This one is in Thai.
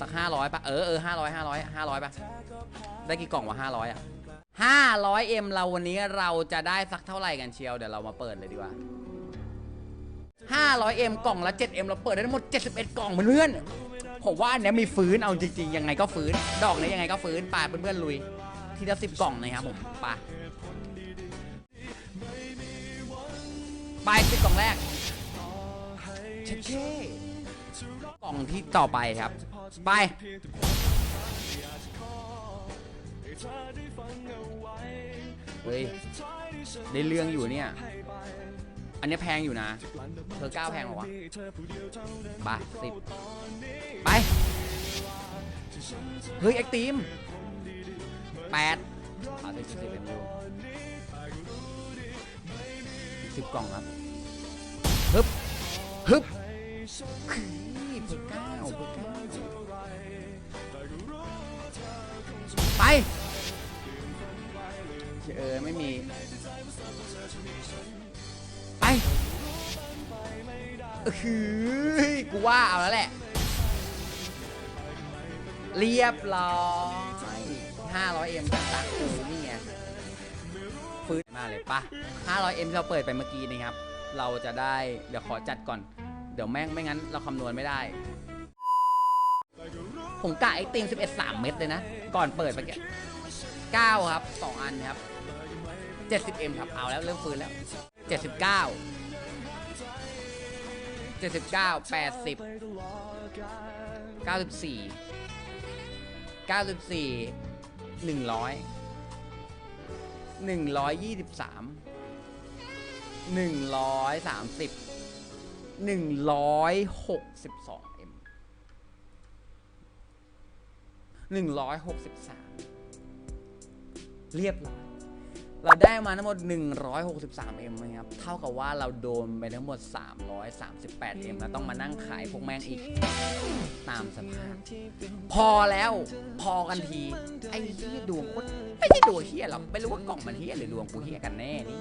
สัก500ป่ะ เออเออ500 500 500ป่ะ ได้กี่กล่องวะ500อะ 500M เราวันนี้เราจะได้สักเท่าไหร่กันเชียว เดี๋ยวเรามาเปิดเลยดีกว่า 500M กล่องละ 7M เราเปิดได้ทั้งหมด71กล่องเพื่อนๆผมว่าอันเนี้ยมีฟื้นเอาจริงๆ ยังไงก็ฟื้น ดอกนี้ยังไงก็ฟื้นป่าเพื่อนๆลุย ทีละ10กล่องนะครับผมป่าไปสิบกล่องแรกเช็ดเช่ กล่องที่ต่อไปครับ ไปเฮ้ยได้เรื่องอยู่เนี่ย อันนี้แพงอยู่นะ เธอเก้าแพงหรอวะไปสิบไป เฮ้ยเอ็กตีมแปดเอาสิบสิบเป็นยูสิบกล่องครับ ฮึบ ฮึบ ไปเออไม่มี ไปเออหือกูว่าเอาแล้วแหละ เรียบร้อย500 m จากตักกูนี่ไงฟื้นมาเลยปะ500 m ที่เราเปิดไปเมื่อกี้นะครับ เราจะได้ เดี๋ยวขอจัดก่อน เดี๋ยวแม่งไม่งั้นเราคำนวณไม่ได้ ผมกะไอตีน11 3 เม็ดเลยนะ ก่อนเปิดไปแก9ครับ 2 อันครับ 70m ครับ เอาแล้วเริ่มฟื้นแล้ว 79 79 80 94 94 100 123 130 162 163 เรียบร้อย เราได้มาทั้งหมด 163M นะครับ เท่ากับว่าเราโดนไปทั้งหมด 338M แล้วต้องมานั่งขายพวกแม่งอีก ตามสภาพ พอแล้ว พอกันที ไอ้ที่ดวงไม่ใช่ดวงเฮียหรอก ไม่รู้ว่ากล่องมันเฮียหรือดวงกูเฮียกันแน่นี่